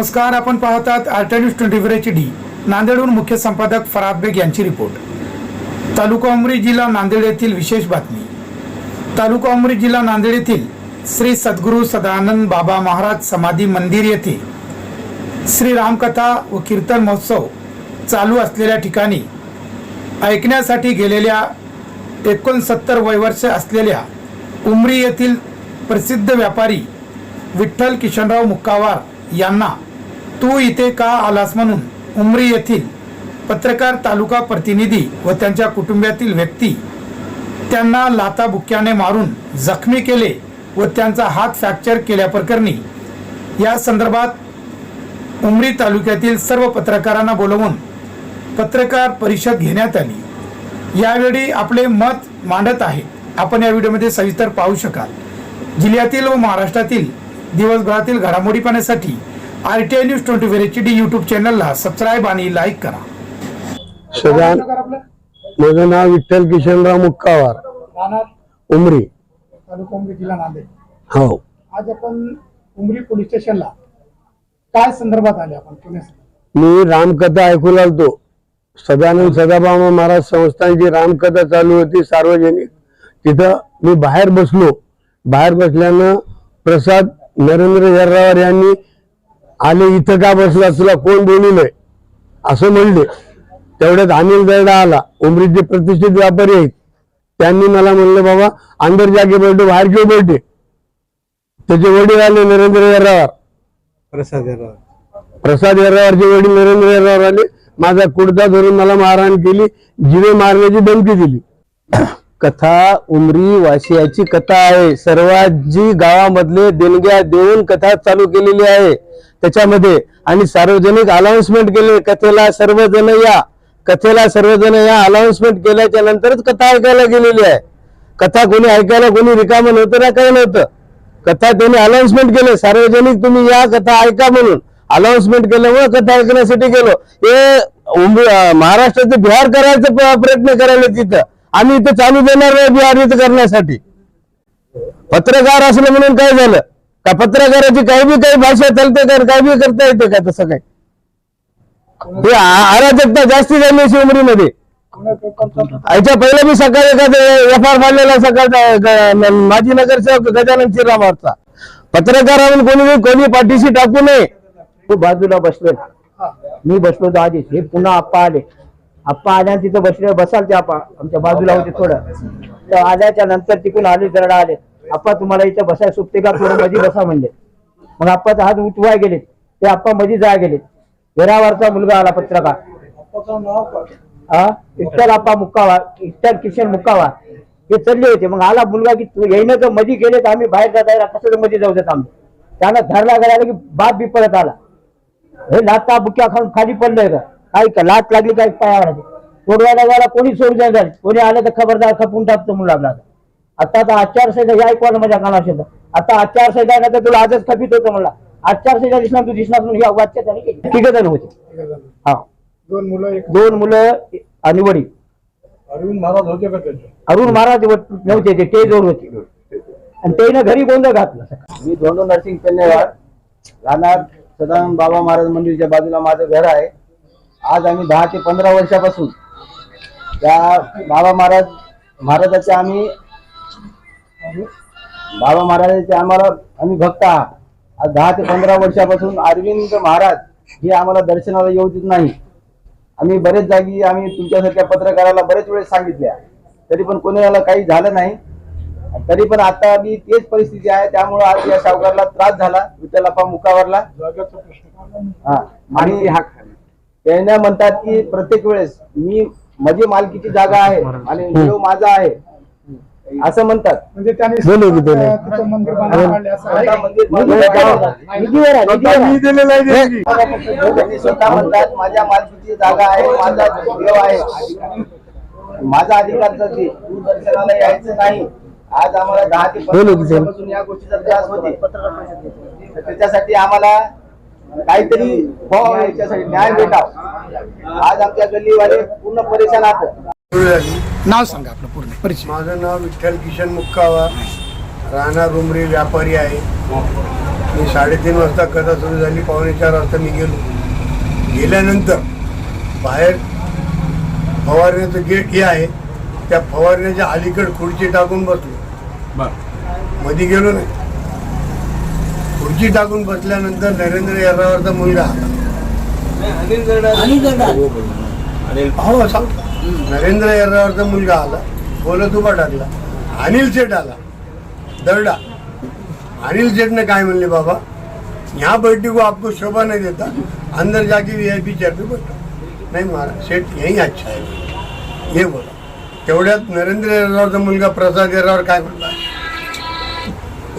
नमस्कार आपण पाहतात art news twenty four H D. नांदेडहून मुख्य संपादक फराद बेग यांची रिपोर्ट. तालुका उमरी जिल्हा नांदेड येथील विशेष बातमी. तालुका उमरी जिल्हा नांदेड येथील श्री सद्गुरू सदानंद बाबा महाराज समाधी मंदिर येथे श्री रामकथा व कीर्तन महोत्सव चालू असलेल्या ठिकाणी ऐकण्यासाठी गेलेल्या एकोणसत्तर वयवर्ष असलेल्या उमरी येथील प्रसिद्ध व्यापारी विठ्ठल किशनराव मुक्कावार यांना तू इथे का आलास म्हणून? उमरी येथील पत्रकार तालुका प्रतिनिधी व त्यांच्या कुटुंबातील व्यक्ती त्यांना लाताबुक्याने मारून जखमी केले व त्यांचा हात फ्रॅक्चर केल्याप्रकरणी या संदर्भात उमरी तालुक्यातील सर्व पत्रकारांना बोलवून पत्रकार परिषद घेण्यात आली. यावेळी आपले मत मांडत आहेत. आपण या व्हिडिओमध्ये सविस्तर पाहू शकाल. जिल्ह्यातील व महाराष्ट्रातील दिवसभरातील घडामोडी पाहण्यासाठी R T I news twenty four H D YouTube चॅनलला सबस्क्राईब आणि लाईक करा. सदा माझं नाव विठ्ठल किशनराव मुक्कावार. उमरी. तालुका उमरी जिल्हा नांदेड. हो. आज आपण उमरी पोलीस स्टेशनला काय संदर्भात आले आपण पुण्यासाठी? मी रामकथा ऐकू लागतो. सदानंद सदाभामा महाराज संस्थांची रामकथा चालू होती सार्वजनिक. तिथं मी बाहेर बसलो. बाहेर बसल्यानं प्रसाद नरेंद्र यर्रावर यांनी आले इथं का बसला? तुला कोण बोलवलंय? असं म्हणले. तेवढ्यात अनिल दर्डा आला. उमरीचे प्रतिष्ठित व्यापारी आहेत. त्यांनी मला म्हणलं बाबा अंदर जागे बैठो बाहेर क्यों बैठे त्याचे वडील आले नरेंद्र यर्रावर प्रसाद यर्रावरचे वडील नरेंद्र यर्रावर आले. माझा कुडता धरून मला मारहाण केली. जिवे मारण्याची धमकी दिली. कथा उमरी वाशियाची कथा आहे. सर्वात जी गावामधले देणग्या देऊन कथा चालू केलेली आहे. त्याच्यामध्ये आणि सार्वजनिक अनाउन्समेंट केले कथेला सर्वजण या कथेला सर्वजण या अनाउन्समेंट केल्याच्या नंतरच कथा ऐकायला गेलेली आहे. कथा कोणी ऐकायला कोणी रिकामं नव्हतं ना काही नव्हतं. कथा त्यांनी अनाउन्समेंट केलं सार्वजनिक तुम्ही या कथा ऐका म्हणून. अनाउन्समेंट केल्यामुळे कथा ऐकण्यासाठी गेलो. हे महाराष्ट्राचं महाराष्ट्राचे बिहार करायचा प्रयत्न करायला तिथं. आम्ही इथं चालू देणार नाही बिहार इथं करण्यासाठी. पत्रकार असलं म्हणून काय झालं? का पत्रकाराची काही बी काही भाषा चालते का काही बी करता येते का तसं काय हे अराजकता जास्ती झाली अशी उमरीमध्ये याच्या पहिले मी सकाळी एखादा एफ आर मारलेला सकाळ माजी नगरसेवक गजानन श्रीरामावरचा पत्रकार कोणी कोणी पाठीशी टाकू नये. तो बाजूला बसलोय. मी बसलो होतो आधीच. हे पुन्हा आप्पा आले. आप्पा आल्या तिथं बसले बसाल ते आप्पा. आमच्या बाजूला होते थोडं. तर आल्याच्यानंतर तिकडून आले जरडा आले. आप्पा तुम्हाला इथं बसायला सुटते का? थोडं मध्ये बसा म्हणले. मग आप्पाचा हात उठवाय गेले ते आप्पा मध्ये जाय गेले घरावरचा मुलगा आला पत्रकार. हा? विठ्ठल आप्पा मुक्कावार विठ्ठल किशन मुक्कावार हे चालले होते. मग आला मुलगा की तू येईन तर मध्ये गेले तर आम्ही बाहेर जाता कसं मध्ये जाऊ देत आम्ही. त्यानं धरला गेला की बाप बी परत आला. हे लाता बुक्या खाऊन खाली पडलंय का? काय का? लात लागली काय? पायावर सोडवायला गेला कोणी सोडून जाईल कोणी आलं तर खबरदार खपून टाकतो लागला आता आता आचारसंहिता या ऐकवायला माझ्या कानावर शेत आता आचारसंहिता आहे ना तर तुला आजच खपीत होतं म्हणला. आचारसंहिता दिसणार तू दिसणार म्हणून या वाच्य त्याने केली. तिघ जण होते हा. दोन मुलं एक दोन मुलं आणि वडील. अरविंद महाराज होते का त्याचे? अरुण महाराज नव्हते ते टेजवर होते. आणि त्यानं घरी गोंधळ घातला. मी धोंडो नरसिंग पेन्नेवार राहणार सदानंद बाबा महाराज मंदिरच्या बाजूला माझं घर आहे. आज आम्ही दहा ते पंधरा वर्षापासून त्या बाबा महाराज महाराजाचे आम्ही बाबा महाराजांचे आम्हाला आम्ही भक्त आहात. आज दहा ते पंधरा वर्षापासून अरविंद महाराज हे आम्हाला दर्शनाला येऊ देत नाही. आम्ही बरेच जागी आम्ही तुमच्यासारख्या पत्रकाराला बरेच वेळेस सांगितल्या. तरी पण कोणाला काही झालं नाही. तरी पण आता मी तेच परिस्थिती आहे. त्यामुळे आज या सावकारला त्रास झाला. विठ्ठलापा मुखावरला. हा. आणि त्यांना म्हणतात की प्रत्येक वेळेस मी माझी मालकीची जागा आहे आणि देव माझा आहे असं म्हणतात म्हणजे त्यांनी? तिथं मंदिर बांधायला काढले असं आहे आता का? मंदिर निधीवर आहे, निधीवर आहे, निधीवर आहे. दिलेलं आहे देणगी. त्यांनी स्वतः म्हणतात माझ्या मालकीची जागा आहे माझा देव आहे माझा अधिकार दर्शनाला यायचं नाही आज आम्हाला दहा ते पंधरा बोलू की त्याने? वर्षापासून या गोष्टीचा त्रास होते तर त्याच्यासाठी आम्हाला काहीतरी व्हावं याच्यासाठी न्याय भेटाव आज आमच्या गल्लीवाले पूर्ण परेशान आहात नाव सांगा आपलं पूर्ण परिचय. माझं नाव विठ्ठल किशन मुक्कावा. राहणार उमरी व्यापारी आहे. मी साडेतीन वाजता कथा सुरू झाली पावणे चार वाजता मी गेलो. गेल्यानंतर बाहेर फवारण्याचं गेट हे आहे. त्या फवारण्याच्या अलीकड खुर्ची टाकून बसलो. मध्ये गेलो नाही. खुर्ची टाकून बसल्यानंतर नरेंद्र यादवाचा मुलगा. आला हो सांग नरेंद्र यादवाचा मुलगा आला बोलत उभा टाकला अनिल सेठ आला दरडा. अनिल सेठ ने काय म्हणले बाबा यहाँ बैठने को आपको शोभा नहीं देता अंदर जाके वी आई पी चेयर पे बैठो नहीं महाराज सेठ यही अच्छा है ये बोला तेवढ्यात नरेंद्र यादवचा मुलगा प्रसाद यादव काय म्हणला?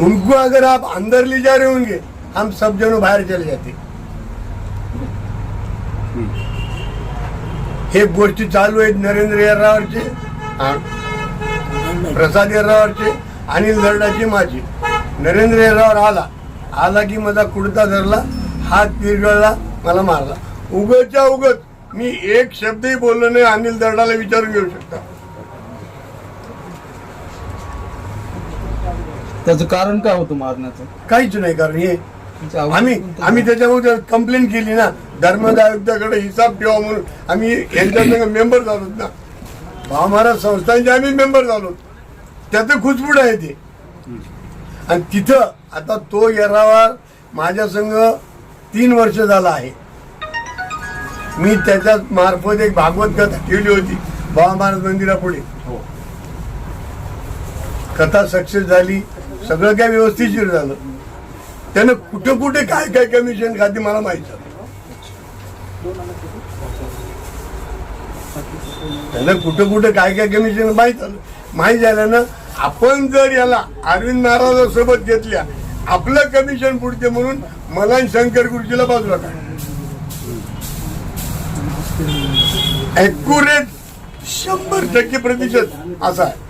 उनको अगर आप अंदर ले जा रहे होंगे हम सब जन बाहर चले जाते. हे गोष्टी चालू आहेत नरेंद्र यादवचे प्रसाद यादवचे अनिल दर्डाची माझी. नरेंद्र यादवर आला. आला की माझा कुडता धरला हात पिरगळला मला मारला. उगतच्या उगत मी एक शब्दही बोललो नाही अनिल दर्डाला विचारून घेऊ शकता. त्याचं कारण काय होतं मारण्याचं? काहीच नाही कारण हे आम्ही? आम्ही त्याच्यामध्ये कंप्लेंट केली ना धर्मद आयुक्ताकडे हिसाब ठेवा म्हणून. आम्ही यांच्या संग मेंबर झालो ना. महाराज संस्थांचे आम्ही मेंबर झालो. त्याचं खुचपुड आहे ते. आणि तिथं आता तो येरावार माझ्या संग तीन वर्ष झाला आहे. मी त्याच्या मार्फत एक भागवत कथा ठेवली होती बाबा महाराज मंदिरापुढे. कथा सक्सेस झाली सगळं काय व्यवस्थिशीर झालं. त्यानं कुठं कुठे काय काय कमिशन खाते मला माहीत त्यानं कुठं कुठे काय काय कमिशन माहीत झालं. माहीत झाल्यानं आपण जर याला अरविंद महाराजांसोबत घेतल्या आपलं कमिशन पुढते म्हणून मला शंकर गुरुजीला बाजूला काय ऍक्युरेट शंभर टक्के प्रतिशत असा आहे.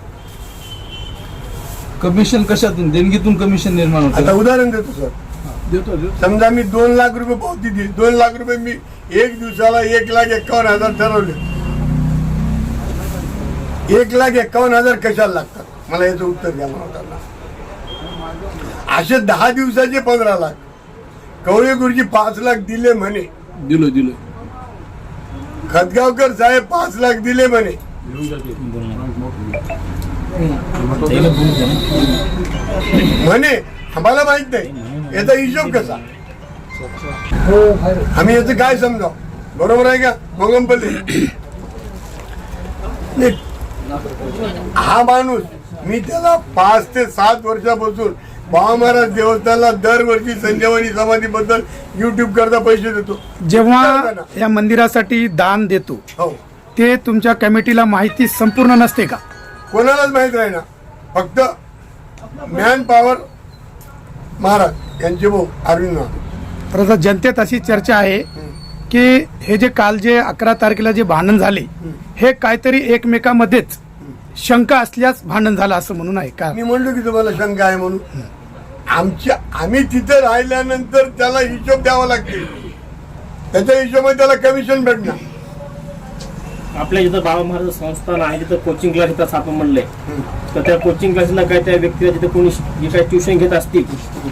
कमिशन कशातून? देणगीतून कमिशन निर्माण आता होतं उदाहरण देतो सर. देतो देतो. समजा मी दोन लाख रुपये पावती दिली. दोन लाख रुपये मी एक दिवसाला एक लाख एकावन्न हजार ठरवले. एक लाख एकावन्न हजार कशाला लागतात? मला याचं उत्तर द्या मला असे दहा दिवसाचे पंधरा लाख. कवळे गुरुजी पाच लाख दिले म्हणे. दिलो दिलो. खतगावकर साहेब पाच लाख दिले म्हणे. म्हणे आम्हाला माहीत नाही. याचा हिशोब कसा? आम्ही याचं काय समजाव? बरोबर आहे का? मंगमपल्ली. हा माणूस मी त्याला पाच ते सात वर्षापासून बाबा महाराज देवस्थानला दरवर्षी संजीवनी समाधीबद्दल युट्यूब करता पैसे देतो. जेव्हा या मंदिरासाठी दान देतो हो. ते तुमच्या कमिटीला माहिती संपूर्ण नसते का? कोणालाच माहीत नाही ना. फक्त मॅन पॉवर महाराज यांचे भाऊ अरविंद महाराज. तर आता जनतेत अशी चर्चा आहे की हे जे काल जे अकरा तारखेला जे भांडण झाले हे काहीतरी एकमेकामध्येच शंका असल्यास भांडण झालं असं म्हणून आहे का? मी म्हणलो की तुम्हाला शंका आहे म्हणून. आमच्या आम्ही तिथे राहिल्यानंतर त्याला हिशोब द्यावा लागते. त्याच्या हिशोबाने त्याला कमिशन भेटणार. आपल्या जिथं बाबा महाराज संस्थान आहे तिथं कोचिंग क्लास येतात आपण म्हणले तर त्या कोचिंग क्लासला काय त्या व्यक्तीला जिथं कोणी जे काही ट्युशन घेत असतील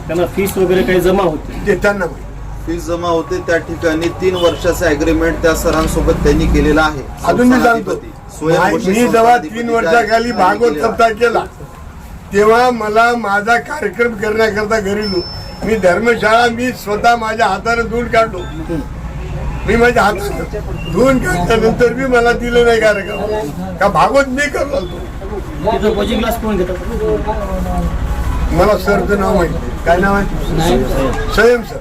त्यांना फीस वगैरे काही जमा होते ते त्यांना माहिती. फीस जमा होते त्या ठिकाणी तीन वर्षाचा अग्रीमेंट त्या सरांसोबत त्यांनी केलेला आहे. अजून मी सांगतो. मी जेव्हा तीन वर्षाखाली भागवत. सप्ताह केला तेव्हा मला माझा कार्यक्रम करण्याकरता घरी मी धर्मशाळा मी स्वतः माझ्या हाताने धुवून काढलो. मी माझ्या हाताने धुवून काढल्यानंतर मी मला दिलं नाही कार्यक्रम का? भागवत मी करलो होतो. तिथं कोचिंग क्लास कोण घेतात. मला सरचं नाव माहिती. काय नाव आहे? स्वयं सर.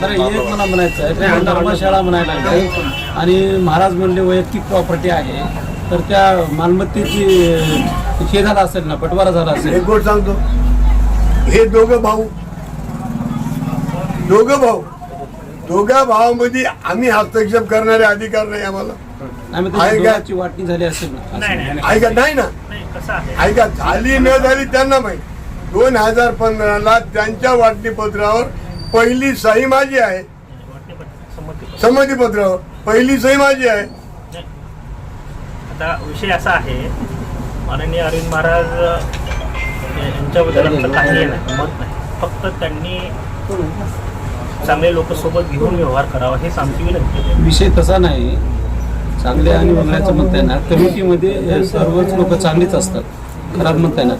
बरं एक मला म्हणायचं आहे धर्मशाळा म्हणायला आणि महाराज म्हणले वैयक्तिक प्रॉपर्टी आहे. तर त्या मालमत्तेची हे झाला असेल ना बटवारा झाला असेल. एक गोष्ट सांगतो. हे दोघं भाऊ. दोघं भाऊ. दोघा भावामध्ये आम्ही हस्तक्षेप करणारे अधिकार नाही आम्हाला. आम्ही आहे त्याची का? दोघांची वाटणी झाली असेल. ऐका नाही ना. ऐका झाली न झाली त्यांना माहिती. दोन हजार पंधराला त्यांच्या वाटणीपत्रावर पहिली सही माझी आहे. संमतीपत्रावर पहिली सही माझी आहे. आता विषय असा आहे माननीय अरविंद महाराज यांच्याबद्दल काही हे नाही मत नाही. फक्त त्यांनी चांगले लोक सोबत घेऊन व्यवहार करावा हेच आमची विनंती आहे. विषय तसा नाही. चांगले आणि वगैरेचं म्हणताय ना कमिटीमध्ये सर्वच लोक चांगलीच असतात. खराब म्हणताय ना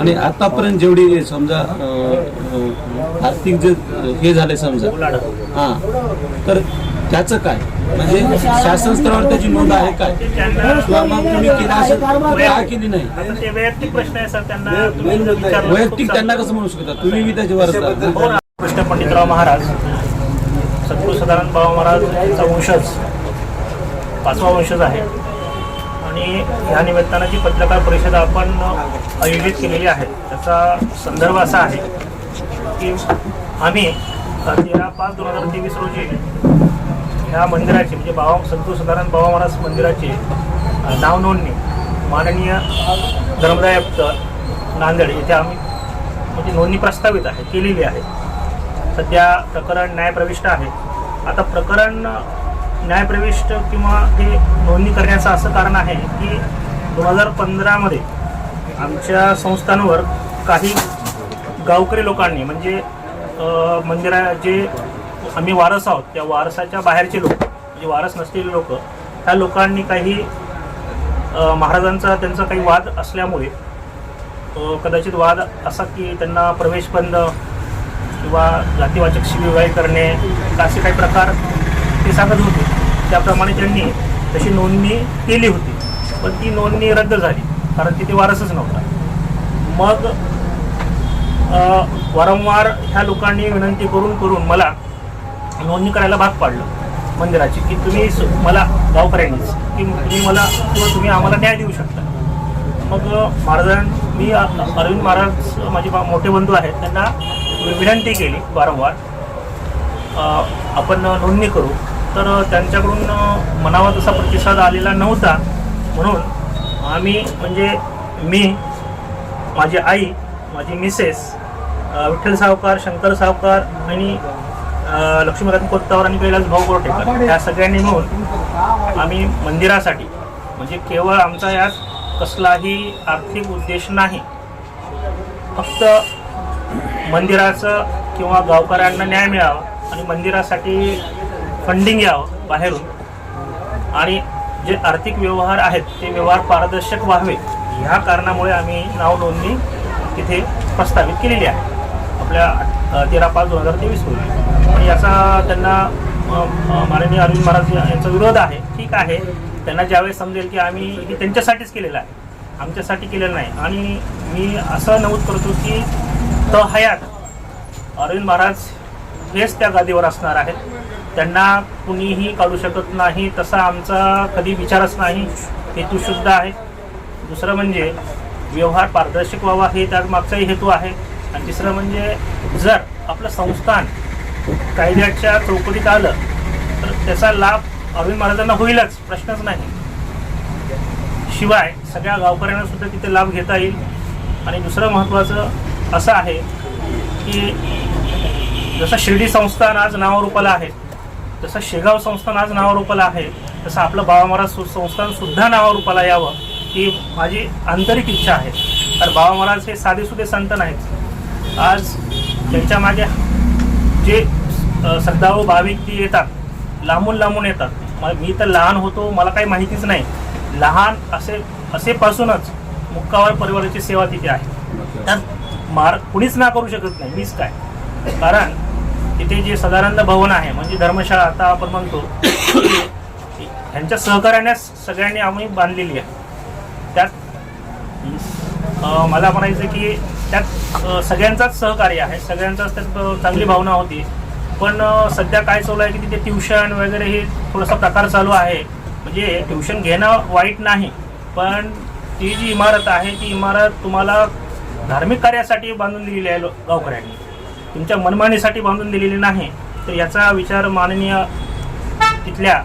आणि आतापर्यंत जेवढी समजा आर्थिक जे हे झाले समजा हा तर त्याचं काय? म्हणजे शासन स्तरावर त्याची नोंद आहे काय? किंवा मग तुम्ही केली असेल का केली नाही? आता ते वैयक्तिक प्रश्न आहे सर त्यांना तुम्ही विचारलं वैयक्तिक त्यांना कसं म्हणू शकता? तुम्ही बी त्याचे वारसदार. कृष्ण पंडितराव महाराज सद्गुरू सदानंद बाबा महाराज यांचा वंशज पाचवा वंशज आहे. आणि या निमित्तानं जी पत्रकार परिषद आपण आयोजित केलेली आहे त्याचा संदर्भ असा आहे की आम्ही तेरा पाच दोन हजार तेवीस रोजी ह्या मंदिराचे म्हणजे बाबा सद्गुरू सदानंद बाबा महाराज मंदिराची नाव नोंदणी माननीय धर्मदायुक्त नांदेड येथे आम्ही म्हणजे नोंदणी प्रस्तावित आहे केलेली आहे. सध्या प्रकरण न्यायप्रविष्ट आहे. आता प्रकरण न्यायप्रविष्ट किंवा हे नोंदणी करण्याचं असं कारण आहे की दोन हजार पंधरामध्ये आमच्या संस्थांवर काही गावकरी लोकांनी म्हणजे मंदिरा जे आम्ही वारस आहोत त्या वारसाच्या बाहेरचे लोक म्हणजे वारस नसलेले लोक त्या लोकांनी काही महाराजांचा त्यांचा काही वाद असल्यामुळे कदाचित वाद असा की त्यांना प्रवेश बंद किंवा जातीवाचक शिवीगाळी करणे असे काही प्रकार ते सांगत होते. त्याप्रमाणे त्यांनी तशी नोंदणी केली होती. पण ती नोंदणी रद्द झाली कारण तिथे वारसच नव्हता. मग वारंवार ह्या लोकांनी विनंती करून करून मला नोंदणी करायला भाग पाडलं मंदिराची की तुम्ही मला गावकऱ्यांनीच की तुम्ही मला किंवा तुम्ही आम्हाला न्याय देऊ शकता. मग महाराजां मी अरविंद महाराज माझे मोठे बंधू आहेत त्यांना विनंती केली वारंवार. आपण नोंदणी करू. तर त्यांच्याकडून मनावर मनावा तसा प्रतिसाद आलेला नव्हता. म्हणून आम्ही म्हणजे मी माझी आई माझी मिसेस विठ्ठल सावकार शंकर सावकार आणि लक्ष्मीकांत कोत्तावर आणि कैलास भाऊ गोरठेकर ह्या सगळ्यांनी मिळून आम्ही मंदिरासाठी म्हणजे केवळ आमचा यात कसलाही आर्थिक उद्देश नाही फक्त मंदिराचं किंवा गावकऱ्यांना न्याय मिळावा आणि मंदिरासाठी फंडिंग यावं बाहेरून. आणि जे आर्थिक व्यवहार आहेत ते व्यवहार पारदर्शक व्हावे ह्या कारणामुळे आम्ही नाव नोंदणी तिथे प्रस्तावित केलेली आहे. आपल्या तेरा पाच दोन हजार तेवीस रोजी. पण याचा त्यांना माननीय अरविंद महाराज यांचा विरोध आहे. ठीक आहे. त्यांना ज्यावेळेस समजेल की आम्ही हे त्यांच्यासाठीच केलेलं आहे. आमच्यासाठी केलेलं नाही. आणि मी असं नमूद करतो की त हयात अरविंद महाराज हेच त्या गादीवर असणार आहेत. त्यांना कुणीही काढू शकत नाही तसा आमचा कधी विचारच नाही. हेतूशुद्ध आहे. दुसरं म्हणजे व्यवहार पारदर्शक व्हावा हे त्यात मागचाही हेतू आहे. आणि तिसरं म्हणजे जर आपलं संस्थान कायद्याच्या चौकटीत आलं तर त्याचा लाभ अरविंद महाराजांना होईलच प्रश्नच नाही. शिवाय सगळ्या गावकऱ्यांना सुद्धा तिथे लाभ घेता येईल. आणि दुसरं महत्त्वाचं असं आहे की जसं शिर्डी संस्थान आज नावारूपाला आहे जसं शेगाव संस्थान आज नावारूपाला आहे तसं आपलं बाबा महाराज सु- संस्थान सुद्धा नावारूपाला यावं ही माझी आंतरिक इच्छा आहे. तर बाबा महाराज हे साधेसुधे संत नाहीत. आज त्यांच्या मागे जे श्रद्धाळू भाविक ती येतात लांबून लांबून येतात. मी तर लहान होतो मला काही माहितीच नाही. लहान असे असेपासूनच मुक्कावर परिवाराची सेवा तिथे आहे. त्यात मार कुणीच ना करू शकत नाही. मीच काय? कारण तिथे जे सदानंद भवन आहे म्हणजे धर्मशाळा आता आपण म्हणतो ह्यांच्या सहकार्यानेच सगळ्यांनी आम्ही बांधलेली आहे. त्यात मला म्हणायचं की त्यात सगळ्यांचाच सहकार्य आहे. सगळ्यांचाच त्यात चांगली भावना होती. पण सध्या काय चालू आहे की तिथे ट्युशन वगैरे हे थोडासा प्रकार चालू आहे. म्हणजे ट्युशन घेणं वाईट नाही पण ती जी इमारत आहे ती इमारत तुम्हाला धार्मिक कार्यासाठी बांधून दिलेली आहे लो- गावकऱ्यांनी. तुमच्या मनमानीसाठी बांधून दिलेली नाही तर याचा विचार माननीय तिथल्या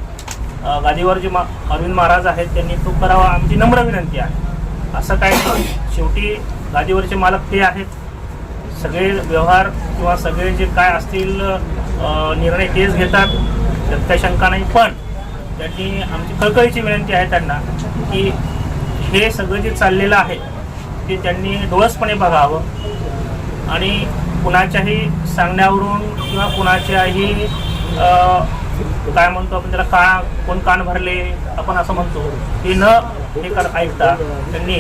गादीवर जे मा अरविंद महाराज आहेत त्यांनी तो करावा आमची नम्र विनंती आहे. असं काय नाही शेवटी गादीवरचे मालक ते आहेत. सगळे व्यवहार किंवा सगळे जे काय असतील निर्णय तेच घेतात त्यात काही शंका नाही. पण त्यांनी आमची कळकळीची विनंती आहे त्यांना की हे सगळं जे चाललेलं आहे की त्यांनी डोळसपणे बघावं. आणि कुणाच्याही सांगण्यावरून किंवा कुणाच्याही काय म्हणतो आपण त्याला का कोण कान भरले आपण असं म्हणतो हे न हे कर ऐकता. त्यांनी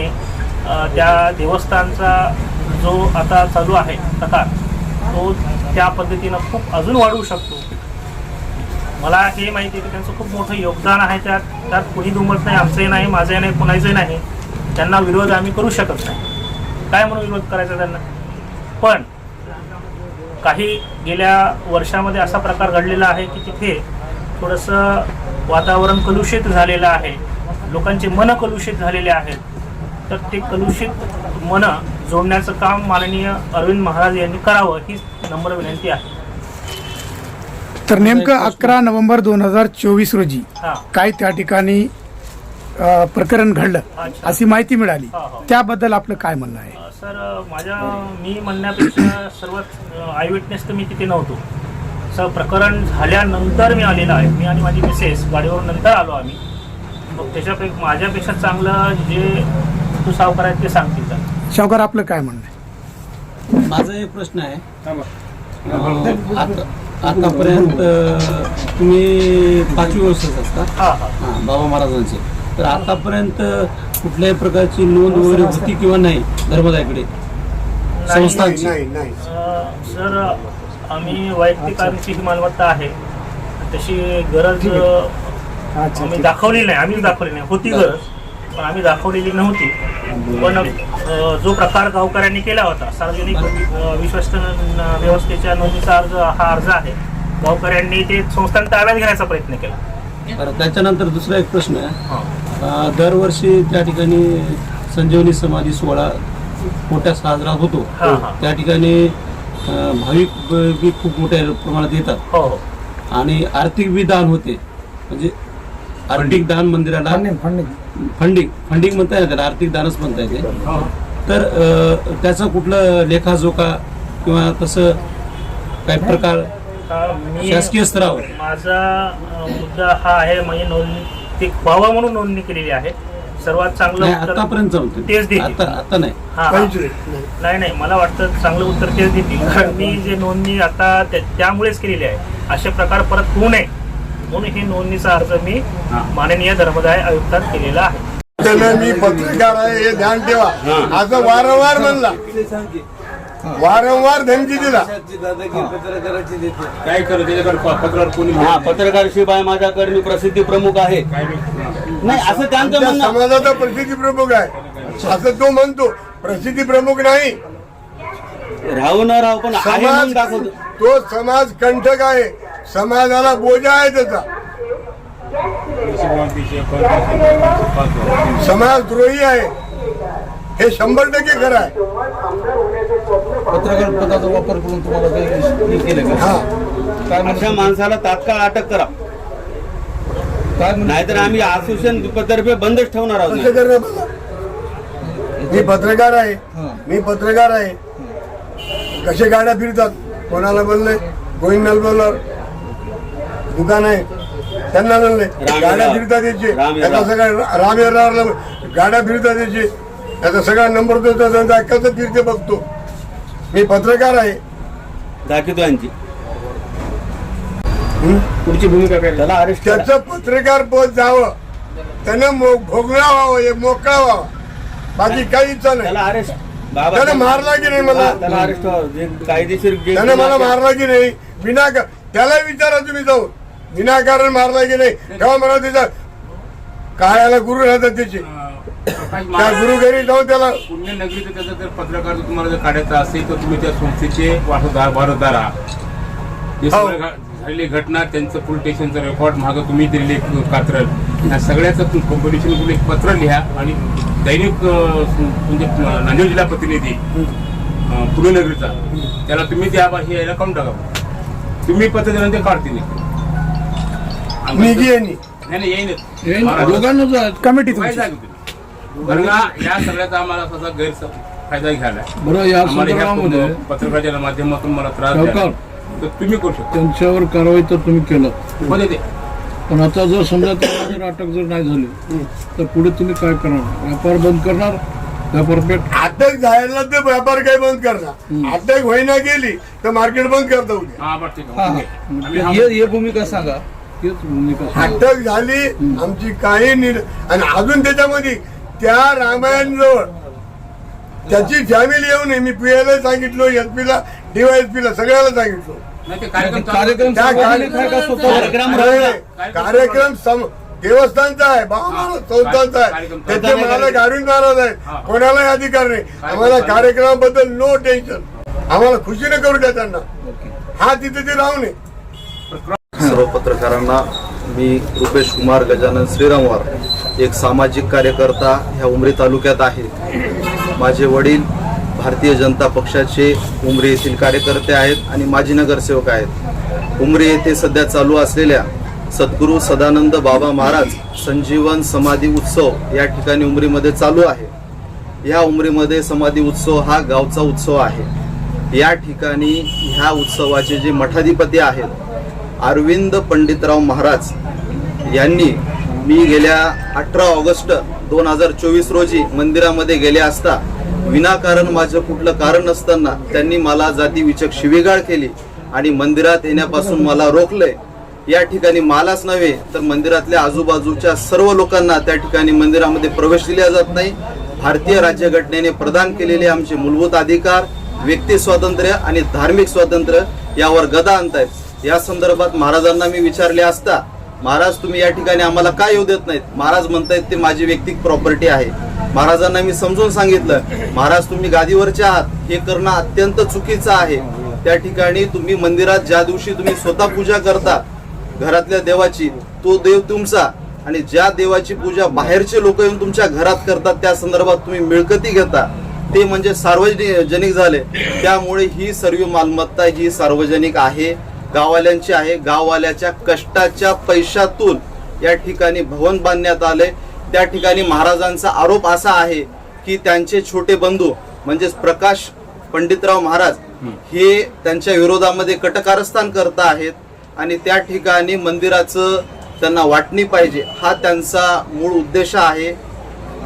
त्या देवस्थानचा जो आता चालू आहे प्रकार तो त्या पद्धतीनं खूप अजून वाढवू शकतो. मला हे माहिती आहे की त्यांचं खूप मोठं योगदान आहे त्यात. त्यात कुणी दुमत नाही आमचंही नाही माझंही नाही कुणाचंही नाही. त्यांना विरोध आम्ही करू शकत नाही. काय म्हणून विरोध करायचा त्यांना? पण काही गेल्या वर्षामध्ये असा प्रकार घडलेला आहे की तिथे थोडंसं वातावरण कलुषित झालेलं आहे. लोकांचे मन कलुषित झालेले आहेत. तर ते कलुषित मन जोडण्याचं काम माननीय अरविंद महाराज यांनी करावं ही नम्र विनंती आहे. तर नेमकं अकरा नोव्हेंबर दोन हजार चोवीस रोजी हां. काय त्या ठिकाणी प्रकरण घडलं. अशी माहिती मिळाली. त्याबद्दल आपलं काय म्हणणं आहे? सर माझ्या मी म्हणण्यापेक्षा सर्वात आय विटनेस तर मी तिथे नव्हतो. सर प्रकरण झाल्यानंतर मी आलेलो आहे. मी आणि माझी मिसेस गाडीवरून नंतर आलो आम्ही. मग त्याच्यापेक्षा माझ्यापेक्षा चांगलं जे तू सावकार आहेत ते सांगतील सर. शावकार आपलं काय म्हणणं आहे? माझा एक प्रश्न आहे. आता- आतापर्यंत तुम्ही पाचवी वर्षाचा असता? हां हां. हां बाबा महाराजांचे. तर आतापर्यंत कुठल्याही प्रकारची नोंद वगैरे होती किंवा नाही धर्मदायकडे? संस्थांची? सर आम्ही वैयक्तिक आमची ही मालमत्ता आहे. तशी गरज आम्ही दाखवली नाही. आम्हीच दाखवली नाही. होती गरज पण आम्ही दाखवलेली नव्हती. पण जो प्रकार गावकऱ्यांनी केला होता सार्वजनिक विश्वस्त व्यवस्थेच्या नोंदणीचा अर्ज हा अर्ज आहे. गावकऱ्यांनी ते संस्थान ताब्यात घेण्याचा प्रयत्न केला. बरं त्याच्यानंतर दुसरा एक प्रश्न आहे. हां. अं, दरवर्षी त्या ठिकाणी संजीवनी समाधी सोहळा मोठ्या साजरा होतो. हा, हा. त्या ठिकाणी अं, भाविक ब- बी खूप मोठ्या प्रमाणात येतात. हो हो. आणि आर्थिक बी दान होते. म्हणजे आर्थिक दान मंदिराला फंडिंग फंडिंग. म्हणता येते त्याला आर्थिक दानच म्हणता येते. तर अं, त्याचं कुठलं लेखाजोखा किंवा तसं काही प्रकार मी शासकीय स्तरावर. माझा मुद्दा हा आहे म्हणजे नोंदणी ते व्हावा म्हणून नोंदणी केलेली आहे. सर्वात चांगलं आतापर्यंत तेच देतील. आता आता नाही. नाही नाही मला वाटतं चांगलं उत्तर तेच देतील. कारण मी जे नोंदणी आता त्या- त्यामुळेच केलेली आहे. असे प्रकार परत होऊ नये. म्हणून ही नोंदणीचा अर्ज मी माननीय धर्मदाय आयुक्तात केलेला आहे. मी पत्रकार आहे हे ध्यान ठेवा. असं वारंवार म्हणला. वारंवार धमकी दिला. काय त्याच्याकडे कोणी हा पत्रकार शिवाय माझ्याकडे मी प्रसिद्धी प्रमुख आहे. नाही असं त्यांचं म्हणणं समाजाचा प्रसिद्धी प्रमुख आहे. असं तो म्हणतो प्रसिद्धी प्रमुख नाही. राहू न राहू पण आहे म्हणून समाज दाखवतो. तो समाज कंठक आहे. समाजाला बोजा आहे त्याचा. समाजद्रोही आहे. हे शंभर टक्के खरं आहे. पत्रकार पदाचा वापर करून तुम्हाला काही केलं का? हा. अशा माणसाला तात्काळ अटक करा. नाहीतर आम्ही असोसिएशन तर्फे बंदच ठेवणार आहोत. कसं करणार मला? मी पत्रकार आहे. मी पत्रकार आहे. कसे गाड्या फिरतात? कोणाला बोलले? गोविंदाला बोलणार. दुकान आहे. त्यांना राम गाड्या. फिरतात याचे. राम त्याचा राम. सगळा राम राम गाड्या फिरतात याचे. त्याचा सगळा नंबर देतो. त्यांचा कसं फिरते बघतो. मी पत्रकार आहे. दाखवतो यांची पुढची भूमिका काय? त्याला अरेस्ट करा. त्याचं पत्रकार पद जावं. त्यानं मो- भोगला व्हावं हे मोकळा व्हावा बाकी काहीच त्याला नाही अरेस्ट बाबा त्यानं मारला की नाही मला? हा, त्याला अरेस्ट व्हावं. जे कायदेशीर जे त्यानं मला मारला की नाही? विनाकार त्याला विचारा तुम्ही जाऊन. विनाकारण मारला की नाही? तेव्हा मला त्याचा काळ्याला गुरु राहतात त्याचे. त्या गुरु घरी जाऊन त्याला पुण्यनगरीचं त्याचं जर पत्रकार जर तुम्हाला जर काढायचं असेल तर तुम्ही त्या संस्थेचे वारसदार वारसदार आहात. हे. सगळं घ- झालेली घटना त्यांचं पोलीस स्टेशनचं रेकॉर्ड मागं तुम्ही दिलेले एक कात्र या सगळ्याचं कॉम्पिटिशन एक पत्र लिहा आणि दैनिक अं, म्हणजे अं, नांदेड जिल्हा प्रतिनिधी अं, पुणेनगरीचा त्याला तुम्ही द्या बा हे याला काढून टाका. तुम्ही पत्र दिल्यानंतर काढतील. यांनी नाही येईन. दोघांना कमिटी काय तुमची. का या सगळ्याचा आम्हाला तसा गैरफायदा घ्यायला बरं या आम्हाला ह्या संदर्भामध्ये पत्रकाराच्या माध्यमातून मला त्रास सावकार. तर तुम्ही करू शकता. त्यांच्यावर कारवाई तर तुम्ही केलं. मध्ये ते पण आता जर समजा त्यांना जर अटक जर नाही झाली तर पुढे तुम्ही काय करणार? व्यापार बंद करणार? परफेक्ट अटक झाला तर व्यापार काय बंद करणार? अटक होईना गेली तर मार्केट बंद करता उद्या हा बरं ठीक आहे. ओके. आम्ही हा- हे हे भूमिका सांगा. भूमिका. अटक झाली आमची काही निर आणि अजून त्याच्यामध्ये त्या रामायण जवळ. त्याची फॅमिली येऊ नये मी पीएला सांगितलो एसपी ला डीवायएसपी ला सगळ्याला सांगितलो. कार्यक्रम देवस्थानचा आहे. बाबा महाराज संस्थांचा आहे. त्याचे मालक अरविंद महाराज. आहे. कोणालाही अधिकार नाही. आम्हाला कार्यक्रमाबद्दल नो टेन्शन आम्हाला खुशीने करू द्या त्यांना. हा तिथे ते राहू नये सर्व पत्रकारांना मी रुपेश कुमार गजानन श्रीरामवार एक सामाजिक कार्यकर्ता ह्या उमरी तालुक्यात आहे. माझे वडील भारतीय जनता पक्षाचे उमरी येथील कार्यकर्ते आहेत आणि माजी नगरसेवक आहेत. उमरी येथे सध्या चालू असलेल्या सद्गुरू सदानंद बाबा महाराज संजीवन समाधी उत्सव या ठिकाणी उमरीमध्ये चालू आहे. या उमरीमध्ये समाधी उत्सव हा गावचा उत्सव आहे. या ठिकाणी ह्या उत्सवाचे जे मठाधिपती आहेत अरविंद पंडितराव महाराज यांनी मी गेल्या अठरा ऑगस्ट दोन हजार चोवीस रोजी मंदिरामध्ये गेले असता विनाकारण माझं कुठलं कारण नसताना त्यांनी मला जातीविचक शिवीगाळ केली आणि मंदिरात येण्यापासून मला रोखलंय. या ठिकाणी मलाच नव्हे तर मंदिरातल्या आजूबाजूच्या सर्व लोकांना त्या ठिकाणी मंदिरामध्ये प्रवेश दिला जात नाही. भारतीय राज्यघटनेने प्रदान केलेले आमचे मूलभूत अधिकार व्यक्ती स्वातंत्र्य आणि धार्मिक स्वातंत्र्य यावर गदा आणतायत. या संदर्भात महाराजांना मी विचारले असता महाराज तुम्ही या ठिकाणी आम्हाला का येऊ देत नाहीत? महाराज म्हणतायत ते माझी वैयक्तिक प्रॉपर्टी आहे. महाराजांना मी समजून सांगितलं महाराज तुम्ही गादीवरचे आहात. हे करणं अत्यंत चुकीचं आहे. त्या ठिकाणी तुम्ही मंदिरात ज्या दिवशी तुम्ही स्वतः पूजा करता घरातल्या देवाची तो देव तुमचा. आणि ज्या देवाची पूजा बाहेरचे लोक येऊन तुमच्या घरात करतात त्या संदर्भात तुम्ही मिळकती घेता. ते म्हणजे सार्वजनिक झाले. त्यामुळे ही सर्व मालमत्ता ही सार्वजनिक आहे. गाववाल्यांची आहे. गाववाल्याच्या कष्टाच्या पैशातून या ठिकाणी भवन बांधण्यात आले त्या ठिकाणी महाराजांचा आरोप असा आहे की त्यांचे छोटे बंधू म्हणजेच प्रकाश पंडितराव महाराज हे त्यांच्या विरोधामध्ये कटकारस्थान करत आहेत आणि त्या ठिकाणी मंदिराचं त्यांना वाटणी पाहिजे हा त्यांचा मूळ उद्देश आहे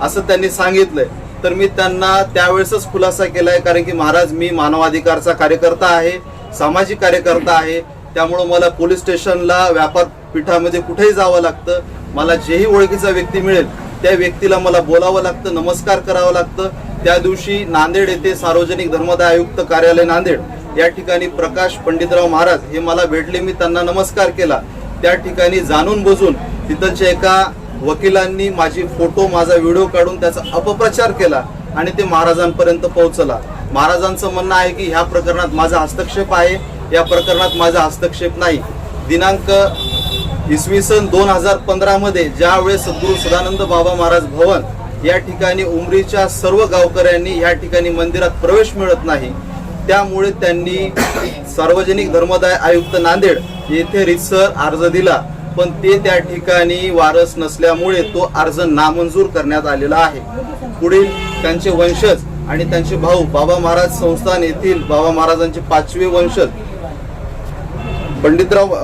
असं त्यांनी सांगितलंय. तर मी त्यांना त्यावेळेसच खुलासा केलाय कारण की महाराज मी मानवाधिकारचा कार्यकर्ता आहे सामाजिक कार्यकर्ता आहे. त्यामुळं मला पोलीस स्टेशनला व्यापार पीठामध्ये कुठेही जावं लागतं. मला जेही ओळखीचा व्यक्ती मिळेल त्या व्यक्तीला मला बोलावं लागतं नमस्कार करावं लागतं. त्या दिवशी नांदेड येथे सार्वजनिक धर्मदाय आयुक्त कार्यालय नांदेड. या ठिकाणी प्रकाश पंडितराव महाराज हे मला भेटले मी त्यांना नमस्कार केला. त्या ठिकाणी जाणून बुजून तिथलच्या एका वकिलांनी माझी फोटो माझा व्हिडिओ काढून त्याचा अपप्रचार केला आणि ते महाराजांपर्यंत पोहोचला. महाराजांचं म्हणणं आहे की ह्या प्रकरणात माझा हस्तक्षेप आहे. या प्रकरणात माझा हस्तक्षेप नाही. दिनांक इसवी सन दोन हजार पंधरामध्ये ज्यावेळेस सद्गुरू सदानंद बाबा महाराज भवन या ठिकाणी उमरीच्या सर्व गावकऱ्यांनी या ठिकाणी मंदिरात प्रवेश मिळत नाही त्यामुळे त्यांनी सार्वजनिक धर्मदाय आयुक्त नांदेड येथे रितसर अर्ज दिला. पण ते त्या ठिकाणी वारस नसल्यामुळे तो अर्ज नामंजूर करण्यात आलेला आहे. पुढील त्यांचे वंशज आणि त्यांचे भाऊ बाबा महाराज संस्थान येथील बाबा महाराजांचे पाचवे वंशज पंडितराव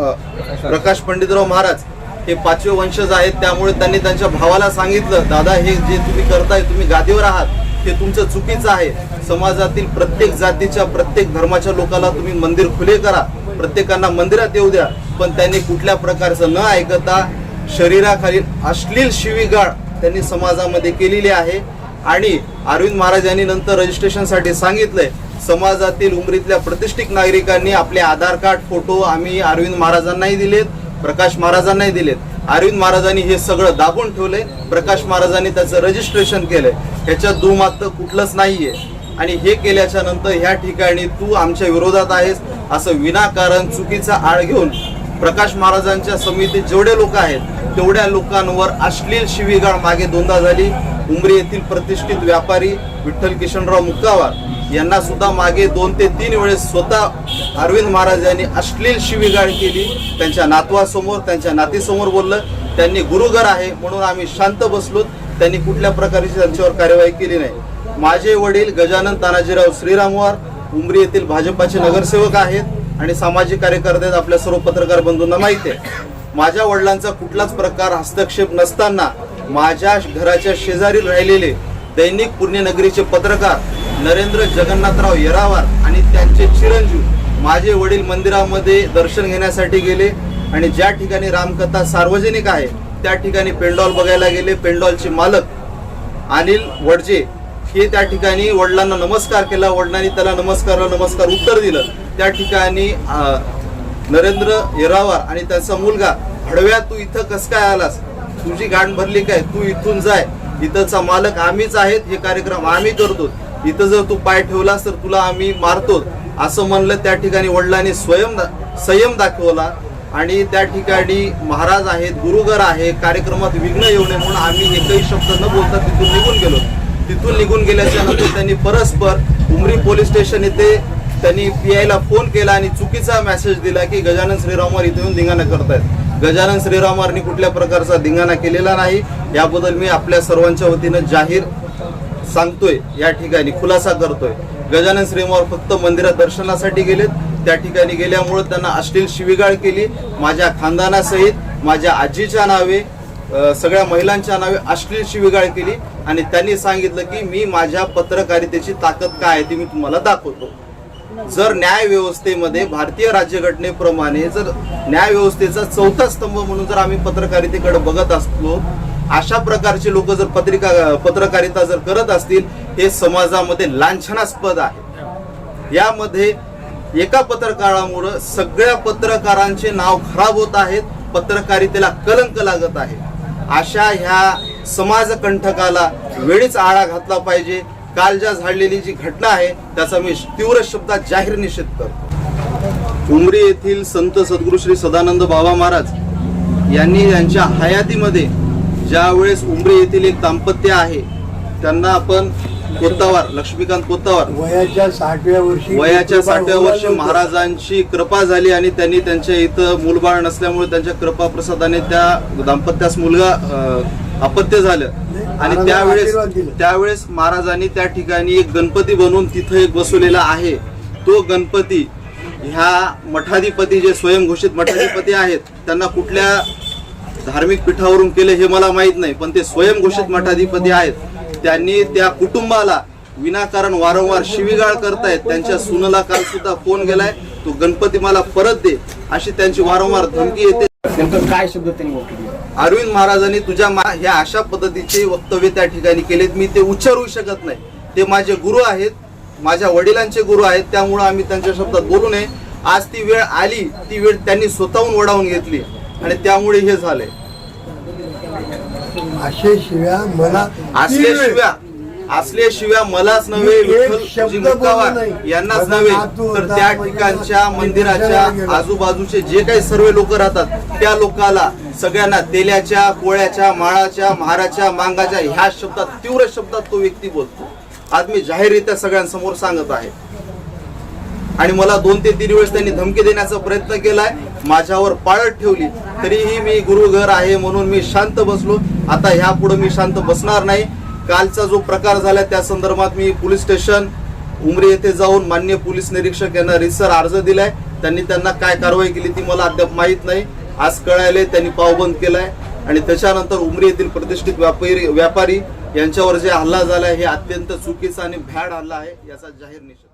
प्रकाश पंडितराव महाराज हे पाचवे वंशज आहेत. त्यामुळे त्यांनी त्यांच्या भावाला सांगितलं दादा हे जे तुम्ही करताय तुम्ही गादीवर आहात. हे तुमचं चुकीचं आहे. समाजातील प्रत्येक जातीच्या प्रत्येक धर्माच्या लोकाला तुम्ही मंदिर खुले करा. प्रत्येकांना मंदिरात येऊ द्या. पण त्यांनी कुठल्या प्रकारचं न ऐकता शरीराखालील अश्लील शिवीगाळ त्यांनी समाजामध्ये केलेली आहे. आणि अरविंद महाराज यांनी नंतर रजिस्ट्रेशनसाठी सांगितलंय समाजातील उमरीतल्या प्रतिष्ठित नागरिकांनी आपले आधार कार्ड फोटो आम्ही अरविंद महाराजांनाही दिलेत प्रकाश महाराजांनाही दिलेत. अरविंद महाराजांनी हे सगळं दाबून ठेवलंय प्रकाश महाराजांनी त्याचं रजिस्ट्रेशन केलंय. ह्याच्यात दुमात्र कुठलंच नाहीये. आणि हे केल्याच्यानंतर ह्या ठिकाणी तू आमच्या विरोधात आहेस असं विनाकारण चुकीचा आळ घेऊन प्रकाश महाराजांच्या समितीत जेवढे लोक आहेत तेवढ्या लोकांवर अश्लील शिवीगाळ मागे दोनदा झाली. उमरी येथील प्रतिष्ठित व्यापारी विठ्ठल किशनराव मुक्कावार यांना सुद्धा मागे दोन ते तीन वेळेस स्वतः अरविंद महाराज यांनी अश्लील शिवीगाळ केली. त्यांच्या नातवासमोर त्यांच्या नातीसमोर बोललं. त्यांनी गुरुगर आहे म्हणून आम्ही शांत बसलो. त्यांनी कुठल्या प्रकारची त्यांच्यावर कार्यवाही केली नाही. माझे वडील गजानन तानाजीराव श्रीरामवार उमरी येथील भाजपाचे नगरसेवक आहेत आणि सामाजिक कार्यकर्ते आपल्या सर्व पत्रकार बंधूंना माहिती आहे. माझ्या वडिलांचा कुठलाच प्रकार हस्तक्षेप नसताना माझ्या घराच्या शेजारी राहिलेले दैनिक पुण्यनगरीचे पत्रकार नरेंद्र जगन्नाथराव येरावार आणि त्यांचे चिरंजीव माझे वडील मंदिरामध्ये दर्शन घेण्यासाठी गेले आणि ज्या ठिकाणी रामकथा सार्वजनिक आहे त्या ठिकाणी पेंडॉल बघायला गेले. पेंडॉलचे मालक अनिल वडजे हे त्या ठिकाणी वडिलांना नमस्कार केला. वडिलांनी त्याला नमस्कारला नमस्कार उत्तर दिलं. त्या ठिकाणी नरेंद्र येरावार आणि त्याचा मुलगा हडव्या तू इथं कस काय आलास? तुझी गाठ भरली काय? तू इथून जाय. इथंचा मालक आम्हीच आहेत. हे कार्यक्रम आम्ही करतो. इथं जर तू पाय ठेवलास तर तुला आम्ही मारतो. असं म्हणलं त्या ठिकाणी वडिलांनी स्वयं संयम दाखवला. आणि त्या ठिकाणी महाराज आहेत गुरुगर आहे कार्यक्रमात विघ्न येऊ नये म्हणून आम्ही एकही शब्द न बोलता तिथून निघून गेलो. तिथून निघून गेल्याच्यानंतर त्यांनी परस्पर उमरी पोलीस स्टेशन येथे त्यांनी पी आयला फोन केला आणि चुकीचा मेसेज दिला की गजानन श्रीरामार इथे येऊन धिंगाणा करतायत. गजानन श्रीरामवारनी कुठल्या प्रकारचा धिंगाणा केलेला नाही. याबद्दल मी आपल्या सर्वांच्या वतीनं जाहीर सांगतोय या ठिकाणी खुलासा करतोय. गजानन श्रीरामवार फक्त मंदिरात दर्शनासाठी गेलेत. त्या ठिकाणी गेल्यामुळे त्यांना अश्लील शिवीगाळ केली. माझ्या खानदानासहित माझ्या आजीच्या नावे सगळ्या महिलांच्या नावे अश्लील शिवीगाळ केली आणि त्यांनी सांगितलं की मी माझ्या पत्रकारितेची ताकद काय आहे ती मी तुम्हाला दाखवतो. जर न्याय व्यवस्थेमध्ये भारतीय राज्यघटनेप्रमाणे जर न्याय व्यवस्थेचा चौथा स्तंभ म्हणून जर आम्ही पत्रकारितेकडे बघत असलो अशा प्रकारचे लोक जर पत्रिका पत्रकारिता जर करत असतील हे समाजामध्ये लांछनास्पद आहे. यामध्ये एका पत्रकारामुळं सगळ्या पत्रकारांचे नाव खराब होत आहेत पत्रकारितेला कलंक लागत आहे. अशा ह्या समाजकंठकाला वेळीच आळा घातला पाहिजे. काल ज्या झाडलेली जी घटना आहे त्याचा मी तीव्र शब्दात जाहीर निषेध करतो. उमरी येथील संत सद्गुरू श्री सदानंद बाबा महाराज यांनी यांच्या हयातीमध्ये ज्या वेळेस उमरी येथील एक दाम्पत्य आहे त्यांना आपण कोत्तावार लक्ष्मीकांत कोत्तावार वयाच्या साठव्या वर्षी वयाच्या साठव्या वर्षी महाराजांची कृपा झाली आणि त्यांनी त्यांच्या इथं मूलबाळ नसल्यामुळे त्यांच्या कृपा प्रसादाने त्या दाम्पत्यास मुलगा अं, अपत्य झालं. आणि महाराजांनी त्यावेळेस आशीर्वाद दिले. त्यावेळेस महाराजांनी त्या ठिकाणी एक गणपती बनवून तिथं एक बसवलेला आहे. तो गणपती ह्या मठाधिपती जे स्वयंघोषित मठाधिपती आहेत त्यांना कुठल्या धार्मिक पीठावरून केले हे मला माहीत नाही पण ते स्वयंघोषित मठाधिपती आहेत. त्यांनी त्या कुटुंबाला विनाकारण वारंवार शिवीगाळ करतायत. त्यांच्या सुनला काल सुद्धा फोन गेलाय तो गणपती मला परत दे अशी त्यांची वारंवार धमकी येते. काय शब्द त्यांनी अरविंद महाराजांनी तुझ्या मा ह्या अशा पद्धतीचे वक्तव्य त्या ठिकाणी केलेत. मी ते उच्चारू शकत नाही. ते माझे गुरु आहेत माझ्या वडिलांचे गुरु आहेत त्यामुळे आम्ही त्यांच्या शब्दात बोलू नये. आज ती वेळ आली ती वेळ त्यांनी स्वतःहून ओढावून घेतली. आणि त्यामुळे हे झालंय असे शिव्या मला असले शिव्या. असले शिव्या मलाच नव्हे. यांनाच नव्हे. तर त्या ठिकाणच्या मंदिराच्या. आजूबाजूचे जे काही सर्व लोक राहतात त्या लोकाला सगळ्यांना तेल्याच्या कोळ्याच्या माळाच्या महाराच्या मांगाच्या ह्या शब्दात तीव्र शब्दात तो व्यक्ती बोलतो. आज मी जाहीररित्या सगळ्यांसमोर सांगत आहे. आणि मला दोन ते तीन वेळेस त्यांनी धमकी देण्याचा प्रयत्न केलाय. माझ्यावर पाळत ठेवली तरीही मी गुरुघर आहे म्हणून मी शांत बसलो. आता ह्या पुढे मी शांत बसणार नाही. कालचा जो प्रकार झाला त्या संदर्भात मी पोलीस स्टेशन उमरी येथे जाऊन मान्य पोलीस निरीक्षक यांना रिसर अर्ज दिलाय. त्यांनी त्यांना काय कारवाई केली ती मला अद्याप माहीत नाही. आज कळायले त्यांनी पावबंद केलाय. आणि त्याच्यानंतर उमरी येथील प्रतिष्ठित व्यापारी व्यापारी यांच्यावर जे हल्ला झालाय हे अत्यंत चुकीचा आणि भ्याड हल्ला आहे याचा जाहीर निषेध.